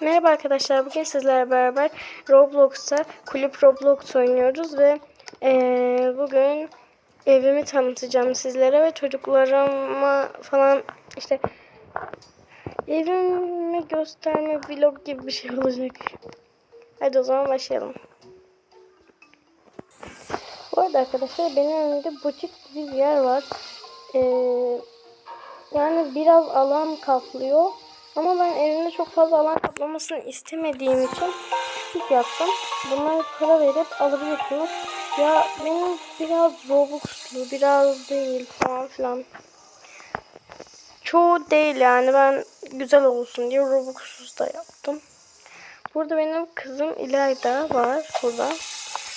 Merhaba arkadaşlar. Bugün sizlerle beraber Roblox'ta kulüp Roblox oynuyoruz ve eee, bugün evimi tanıtacağım sizlere ve çocuklarıma falan işte evimi gösterme vlog gibi bir şey olacak. Hadi o zaman başlayalım. Bu arada arkadaşlar benim önümde butik bir yer var. Eee yani biraz alan kaplıyor. Ama ben evimde çok fazla alan kaplamasını istemediğim için küçük yaptım. Bunları para verip alabilirsiniz. Ya benim biraz Robux'lu, biraz değil falan filan. Çoğu değil yani ben güzel olsun diye Robux'suz da yaptım. Burada benim kızım İlayda var burada.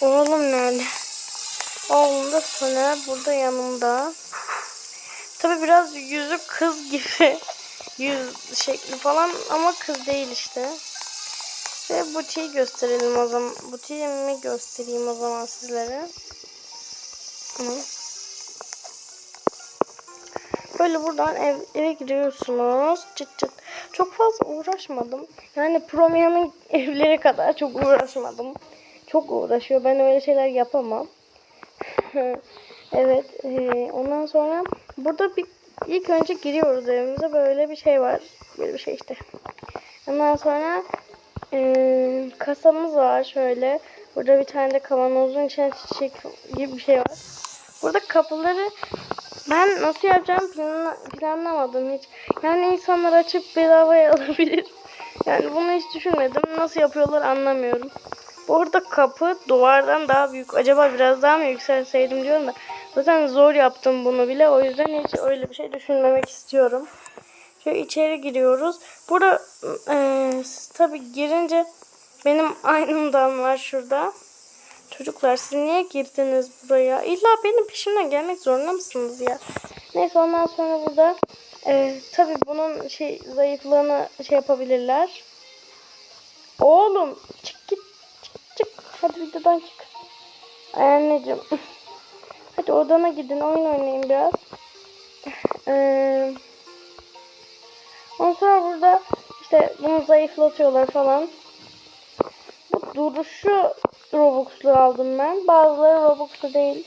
Oğlum nerede? Oğlum da Soner burada yanımda. Tabi biraz yüzü kız gibi. Yüz şekli falan ama kız değil işte. Ve butiği gösterelim o zaman. Butiğimi göstereyim o zaman sizlere. Böyle buradan ev, eve giriyorsunuz. Çıt çıt. Çok fazla uğraşmadım. Yani Promia'nın evleri kadar çok uğraşmadım. Çok uğraşıyor. Ben öyle şeyler yapamam. evet. e, ondan sonra burada bir ilk önce giriyoruz evimize. Böyle bir şey var. Böyle bir şey işte. Ondan sonra e, kasamız var şöyle. Burada bir tane de kavanozun içine çiçek gibi bir şey var. Burada kapıları ben nasıl yapacağım planla, planlamadım hiç. Yani insanlar açıp bedavaya alabilir. Yani bunu hiç düşünmedim. Nasıl yapıyorlar anlamıyorum. Bu arada kapı duvardan daha büyük. Acaba biraz daha mı yükselseydim diyorum da. Zaten zor yaptım bunu bile. O yüzden hiç öyle bir şey düşünmemek istiyorum. Şöyle içeri giriyoruz. Burada e, tabi girince benim aynımdan var şurada. Çocuklar siz niye girdiniz buraya? İlla benim peşimden gelmek zorunda mısınız ya? Neyse ondan sonra burada e, tabi bunun şey zayıflığını şey yapabilirler. Oğlum çık git çık çık. Hadi videodan çık. Anneciğim. Hadi odana gidin oyun oynayın biraz. Ee, ondan sonra burada işte bunu zayıflatıyorlar falan. Bu duruşu Robux'lu aldım ben. Bazıları Robux'lu değil.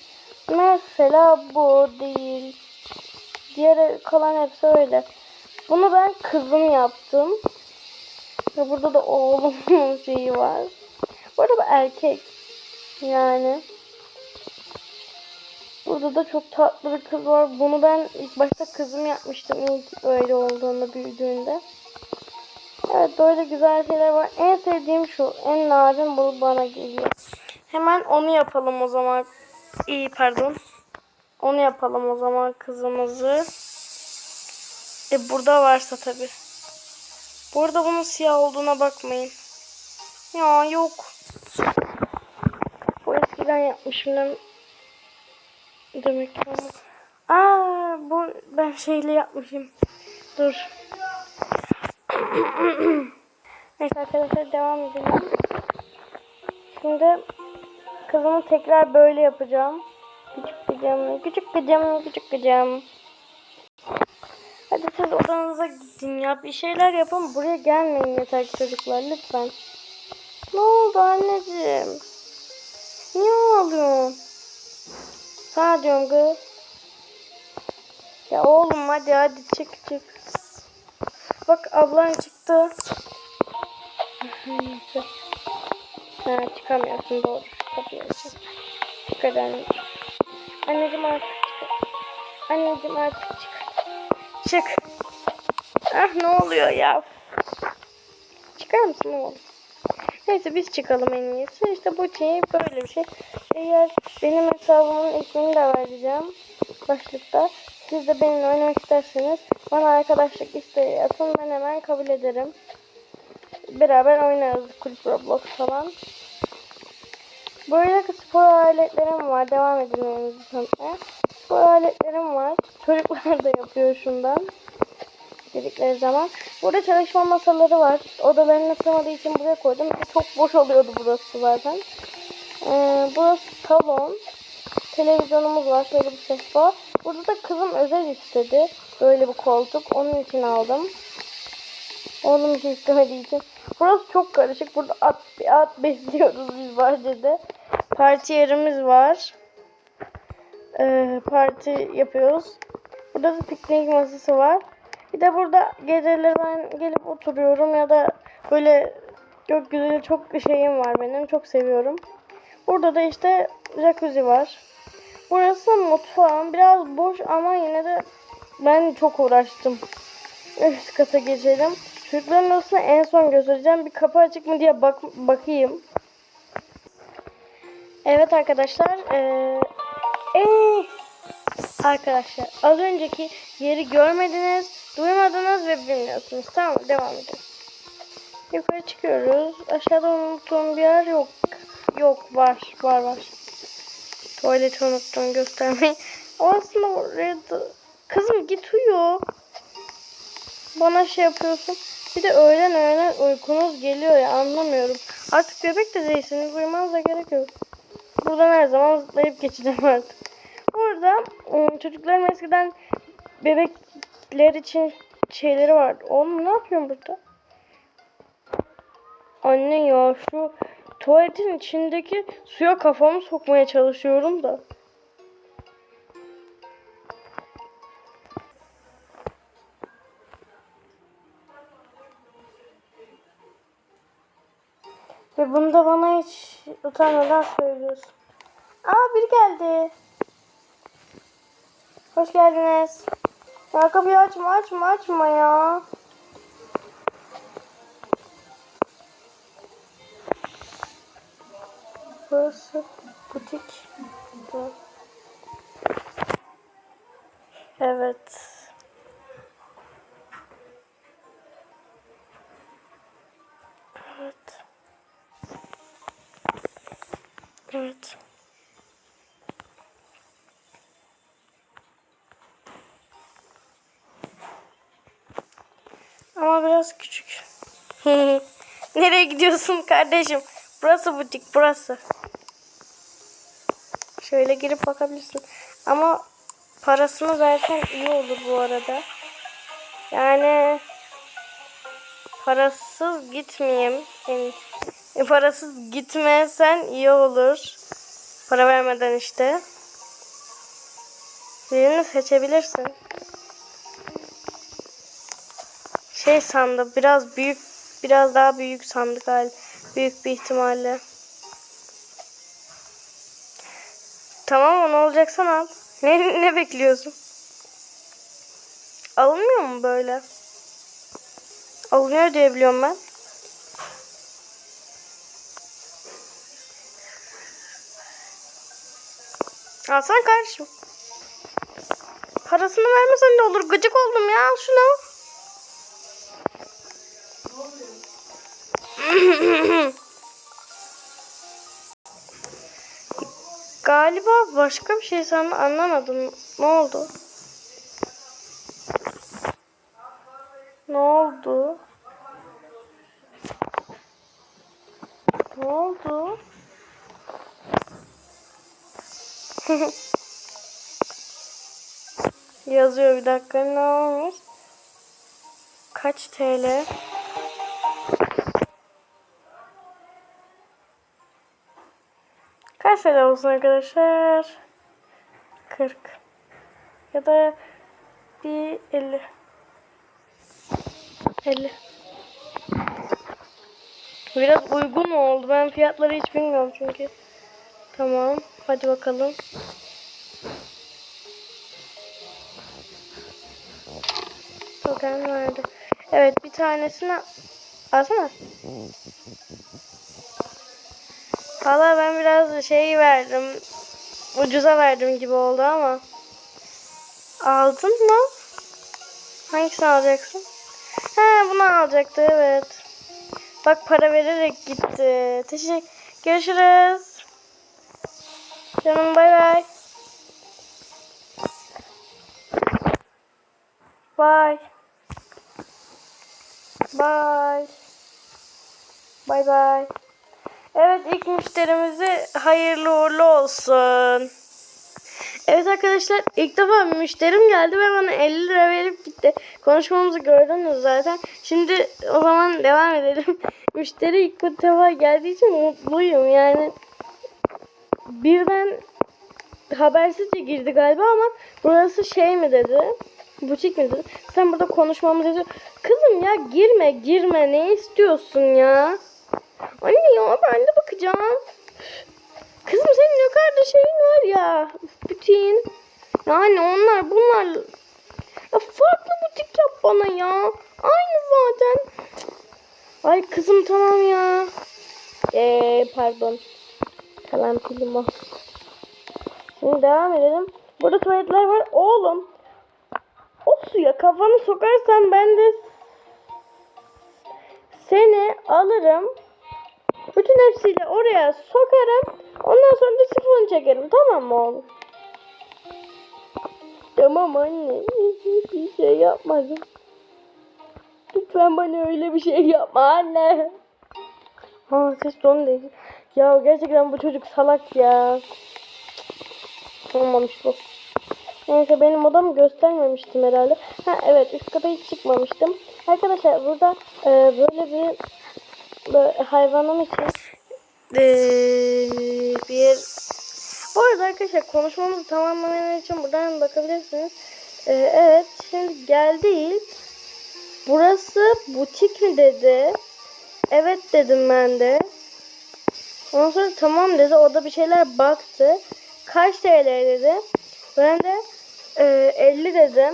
Mesela bu değil. Diğer kalan hepsi öyle. Bunu ben kızım yaptım. Ve burada da oğlumun şeyi var. Bu arada bu erkek. Yani. Burada da çok tatlı bir kız var. Bunu ben ilk başta kızım yapmıştım ilk öyle olduğunda büyüdüğünde. Evet böyle güzel şeyler var. En sevdiğim şu. En narin bu bana geliyor. Hemen onu yapalım o zaman. İyi pardon. Onu yapalım o zaman kızımızı. E burada varsa tabi. Burada bunun siyah olduğuna bakmayın. Ya yok. Bu eskiden yapmışım. Ben- Demek ki ama. Aa bu ben şeyle yapmışım. Dur. Neyse arkadaşlar devam edelim. Şimdi kızımı tekrar böyle yapacağım. Küçük kızım, küçük kızım, küçük kızım. Hadi siz odanıza gidin ya. Bir şeyler yapın. Buraya gelmeyin yeter ki çocuklar lütfen. Ne oldu anneciğim? Niye ağlıyorsun? Sana diyorum kız. Ya oğlum hadi hadi çık çık. Bak ablan çıktı. Ha, çıkamıyorsun doğru. Kapıyı açın. Hadi anneciğim. Anneciğim artık çık. Anneciğim artık çık. Çık. Ah ne oluyor ya? Çıkar mısın oğlum? Neyse biz çıkalım en iyisi. İşte bu şey böyle bir şey. Eğer benim hesabımın ismini de vereceğim başlıkta. Siz de benimle oynamak isterseniz bana arkadaşlık isteği atın. Ben hemen kabul ederim. Beraber oynarız kulüp Roblox falan. Böyle spor aletlerim var. Devam edin oyununuzu tanıtmaya. Spor aletlerim var. Çocuklar da yapıyor şundan. Dedikleri zaman. Burada çalışma masaları var. Odalarına sığmadığı için buraya koydum. Çok boş oluyordu burası zaten. Ee, burası salon. Televizyonumuz var. Şöyle bir sehpa. Burada da kızım özel istedi. Böyle bir koltuk. Onun için aldım. Oğlum hiç istemediği için. Burası çok karışık. Burada at, bir at besliyoruz biz bahçede. Parti yerimiz var. Ee, parti yapıyoruz. Burada da piknik masası var. Bir de burada geceleri ben gelip oturuyorum ya da böyle gökyüzüyle çok şeyim var benim. Çok seviyorum. Burada da işte jacuzzi var. Burası mutfağım. Biraz boş ama yine de ben çok uğraştım. Üst kata geçelim. Çocukların odasını en son göstereceğim. Bir kapı açık mı diye bak bakayım. Evet arkadaşlar. Ee, ee, arkadaşlar az önceki yeri görmediniz, duymadınız ve bilmiyorsunuz. Tamam? Devam edelim. Yukarı çıkıyoruz. Aşağıda unuttuğum bir yer yok. Yok var. Var var. Tuvaleti unuttum göstermeyi. Aslında oraya da... Kızım git uyu. Bana şey yapıyorsun. Bir de öğlen öğlen uykunuz geliyor ya anlamıyorum. Artık bebek de değilsiniz uyumanıza gerek yok. Buradan her zaman zıplayıp geçeceğim artık. Burada ım, çocukların eskiden bebekler için şeyleri vardı. Oğlum ne yapıyorsun burada? Anne ya şu tuvaletin içindeki suya kafamı sokmaya çalışıyorum da. Ve bunu da bana hiç utanmadan söylüyorsun. Aa biri geldi. Hoş geldiniz. Ya kapıyı açma açma açma ya. Burası butik. Bu. Evet. Evet. Evet. Ama biraz küçük. Nereye gidiyorsun kardeşim? Burası butik, burası. Şöyle girip bakabilirsin. Ama parasını versen iyi olur bu arada. Yani parasız gitmeyeyim. Yani, parasız gitmesen iyi olur. Para vermeden işte. Birini seçebilirsin. Şey sandım biraz büyük biraz daha büyük sandık hal büyük bir ihtimalle. Tamam ne olacaksan al. Ne, ne bekliyorsun? Alınmıyor mu böyle? Alınıyor diye biliyorum ben. Alsana kardeşim. Parasını vermesen de olur. Gıcık oldum ya. Al şunu. Galiba başka bir şey sandım anlamadım. Ne oldu? Ne oldu? Ne oldu? Yazıyor bir dakika ne olmuş? Kaç TL? Kaç TL olsun arkadaşlar? 40 ya da bir 50 50 Biraz uygun oldu. Ben fiyatları hiç bilmiyorum çünkü. Tamam. Hadi bakalım. Token vardı. Evet bir tanesini alsana. Valla ben biraz şey verdim. Ucuza verdim gibi oldu ama. Aldın mı? Hangisini alacaksın? He bunu alacaktı evet. Bak para vererek gitti. Teşekkür. Görüşürüz. Canım bay bay. Bye. Bye. Bye bye. Evet ilk müşterimizi hayırlı uğurlu olsun. Evet arkadaşlar ilk defa müşterim geldi ve bana 50 lira verip gitti. Konuşmamızı gördünüz zaten. Şimdi o zaman devam edelim. Müşteri ilk defa geldiği için mutluyum yani. Birden habersizce girdi galiba ama burası şey mi dedi? Butik mi dedi? Sen burada konuşmamız dedi. Kızım ya girme girme ne istiyorsun ya? Anne ya ben de bakacağım. Kızım senin yukarıda şeyin var ya. Butiğin. Yani onlar bunlar. Ya farklı butik yap bana ya. Aynı zaten. Ay kızım tamam ya. Eee pardon. Kalan pilim. Şimdi devam edelim. Burada tuvaletler var. Oğlum. O suya kafanı sokarsan ben de seni alırım. Bütün hepsiyle oraya sokarım. Ondan sonra da sifonu çekerim. Tamam mı oğlum? Tamam anne. Bir şey yapmadım. Lütfen bana öyle bir şey yapma anne. Ha ses tonu değil. Ya gerçekten bu çocuk salak ya. Olmamış bu. Neyse benim odamı göstermemiştim herhalde. Ha evet üst kata hiç çıkmamıştım. Arkadaşlar burada e, böyle bir hayvanım için e, bir bu arada arkadaşlar konuşmamızı tamamlamak için buradan bakabilirsiniz. E, evet şimdi geldi. Burası butik mi dedi. Evet dedim ben de. Ondan sonra tamam dedi. O da bir şeyler baktı. Kaç TL dedi. Ben de e, 50 dedim.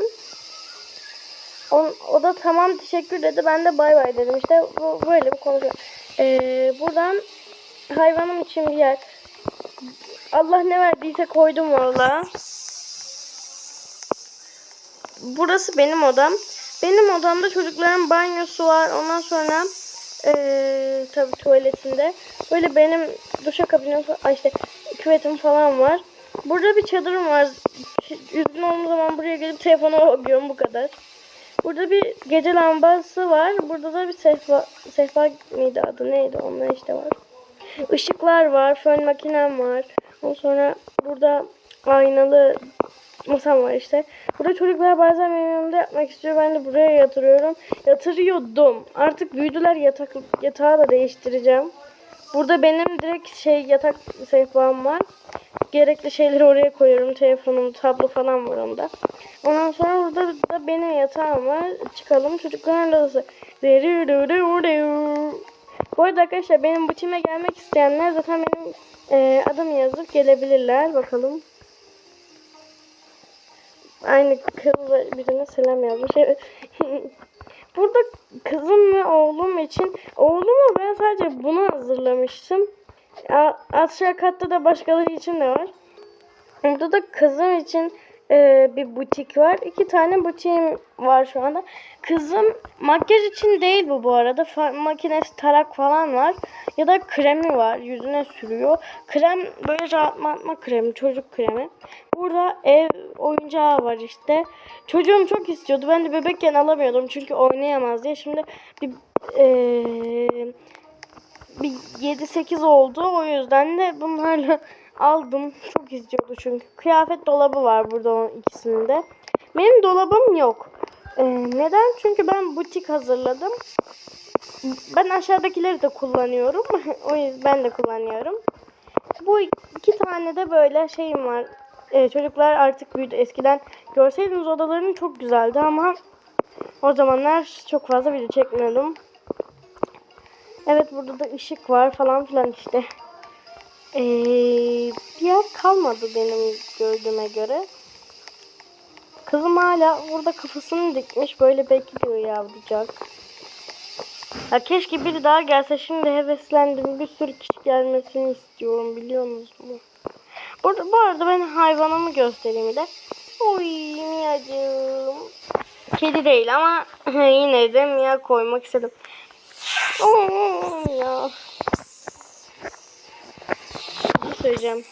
O, o da tamam teşekkür dedi. Ben de bay bay dedim. İşte bu, böyle bir konuşma. E, buradan hayvanım için bir yer. Allah ne verdiyse koydum valla. Burası benim odam. Benim odamda çocukların banyosu var. Ondan sonra ee, tabii tuvaletinde. Böyle benim duşa kabinim ay işte küvetim falan var. Burada bir çadırım var. Üzgün olduğum zaman buraya gelip telefona bakıyorum bu kadar. Burada bir gece lambası var. Burada da bir sehpa, sehpa miydi adı neydi onlar işte var. Işıklar var. Fön makinem var. Ondan sonra burada aynalı masam var işte. Burada çocuklar bazen benim yanımda yatmak istiyor. Ben de buraya yatırıyorum. Yatırıyordum. Artık büyüdüler yatak yatağı da değiştireceğim. Burada benim direkt şey yatak sehpam var. Gerekli şeyleri oraya koyuyorum. Telefonum, tablo falan var onda. Ondan sonra burada da benim yatağım var. Çıkalım çocukların odası. Bu arada arkadaşlar benim butime gelmek isteyenler zaten benim e, adımı yazıp gelebilirler. Bakalım. Aynı kız birine selam yazmış. Burada kızım ve oğlum için oğluma ben sadece bunu hazırlamıştım. Aşağı katta da başkaları için de var. Burada da kızım için e, bir butik var. İki tane butiğim var şu anda. Kızım makyaj için değil bu bu arada. Fa- makinesi tarak falan var. Ya da kremi var. Yüzüne sürüyor. Krem böyle rahatlatma kremi. Çocuk kremi. Burada ev oyuncağı var işte. Çocuğum çok istiyordu. Ben de bebekken alamıyordum. Çünkü oynayamaz diye. Şimdi bir eee bir 7-8 oldu. O yüzden de bunlarla aldım. Çok istiyordu çünkü. Kıyafet dolabı var burada onun ikisinde. Benim dolabım yok. Ee, neden? Çünkü ben butik hazırladım. Ben aşağıdakileri de kullanıyorum. o yüzden ben de kullanıyorum. Bu iki tane de böyle şeyim var. Ee, çocuklar artık büyüdü. Eskiden görseydiniz odalarını çok güzeldi ama o zamanlar çok fazla video çekmiyordum. Evet burada da ışık var falan filan işte. Ee, bir yer kalmadı benim gördüğüme göre. Kızım hala burada kafasını dikmiş böyle bekliyor yavrucak. Ya keşke biri daha gelse şimdi heveslendim. Bir sürü kişi gelmesini istiyorum biliyor musunuz? Burada, bu arada ben hayvanımı göstereyim de. Oy miyacığım. Kedi değil ama yine de miya koymak istedim. Bir şey söyleyeceğim.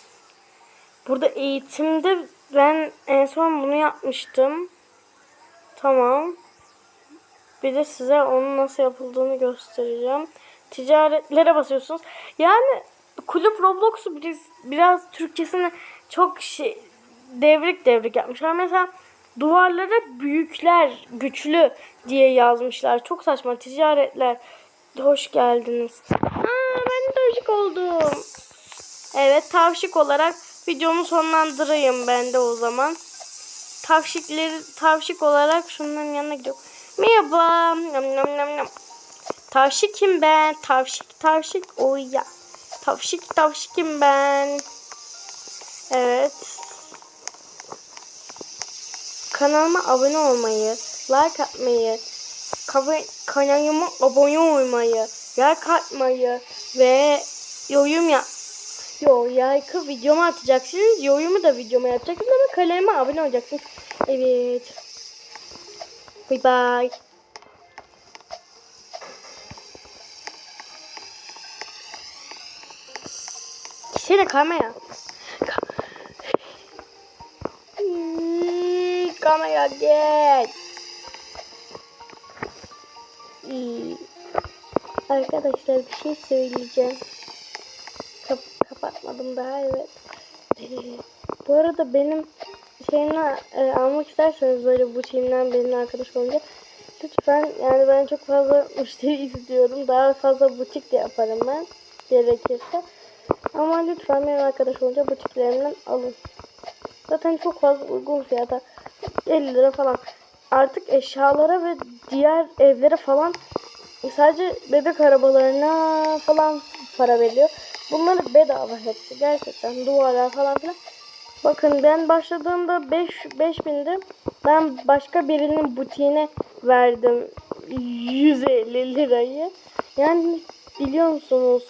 Burada eğitimde ben en son bunu yapmıştım. Tamam. Bir de size onun nasıl yapıldığını göstereceğim. Ticaretlere basıyorsunuz. Yani kulüp Roblox'u biraz, biraz Türkçesini çok şey devrik devrik yapmışlar. Mesela duvarlara büyükler, güçlü diye yazmışlar. Çok saçma ticaretler. Hoş geldiniz. Aa, ben tavşik oldum. Evet tavşik olarak videomu sonlandırayım ben de o zaman. Tavşikleri tavşik olarak şunların yanına gidiyorum. Merhaba. Nam nam nam nam. Tavşikim ben. Tavşik tavşik. Oy ya. Tavşik tavşikim ben. Evet. Kanalıma abone olmayı, like atmayı, kanalıma abone olmayı, like atmayı ve yorum yap. Yo, like'ı videoma atacaksınız. Yorumu da videoma yapacaksınız ama kanalıma abone olacaksınız. Evet. Bye bye. Kişiyle kamera. Ka- Hmm, kamera gel. İyi. Arkadaşlar bir şey söyleyeceğim. Kap- kapatmadım daha evet. Bu arada benim şeyini e, almak isterseniz böyle bu şeyimden benimle arkadaş olunca lütfen yani ben çok fazla müşteri istiyorum. Daha fazla butik de yaparım ben gerekirse. Ama lütfen benim arkadaş olunca butiklerimden alın. Zaten çok fazla uygun fiyata 50 lira falan. Artık eşyalara ve diğer evlere falan sadece bebek arabalarına falan para veriyor. Bunları bedava hepsi gerçekten duvarlar falan filan. Bakın ben başladığımda 5 5000'di. Ben başka birinin butiğine verdim 150 lirayı. Yani biliyor musunuz?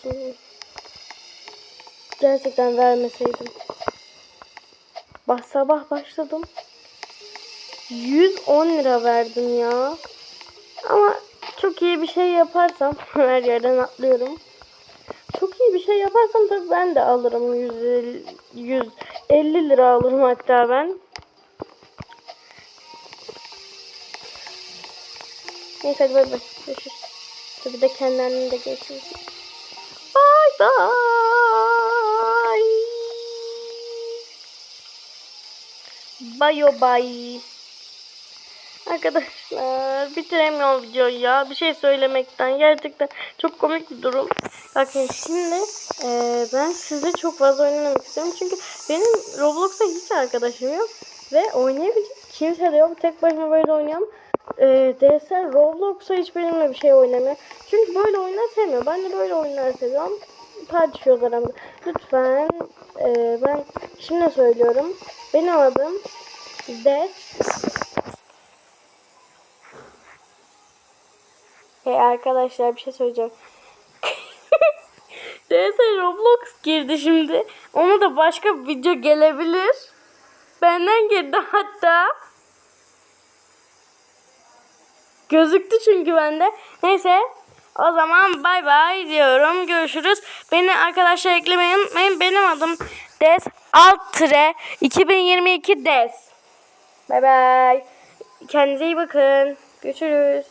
Gerçekten vermeseydim. Bak sabah başladım. 110 lira verdim ya. Ama çok iyi bir şey yaparsam her yerden atlıyorum. Çok iyi bir şey yaparsam tabii ben de alırım 150, 150 lira alırım hatta ben. Neyse hadi bay bay. Görüşürüz. Tabii de kendilerini de görüşürüz. Bye bye. Bye bye. Arkadaşlar bitiremiyorum videoyu ya. Bir şey söylemekten gerçekten çok komik bir durum. Bakın şimdi e, ben sizle çok fazla oynamak istiyorum. Çünkü benim Roblox'ta hiç arkadaşım yok. Ve oynayabilecek kimse de yok. Tek başıma böyle oynuyorum. E, DS Roblox'a hiç benimle bir şey oynamıyor. Çünkü böyle oyunlar sevmiyor. Ben de böyle oyunlar seviyorum. Tartışıyoruz aramızda. Lütfen e, ben şimdi söylüyorum. Benim adım Des Hey arkadaşlar bir şey söyleyeceğim. DS Roblox girdi şimdi. Ona da başka bir video gelebilir. Benden girdi hatta. Gözüktü çünkü bende. Neyse. O zaman bay bay diyorum. Görüşürüz. Beni arkadaşlar eklemeyi unutmayın. Benim adım Des alt tire 2022 Des. Bay bay. Kendinize iyi bakın. Görüşürüz.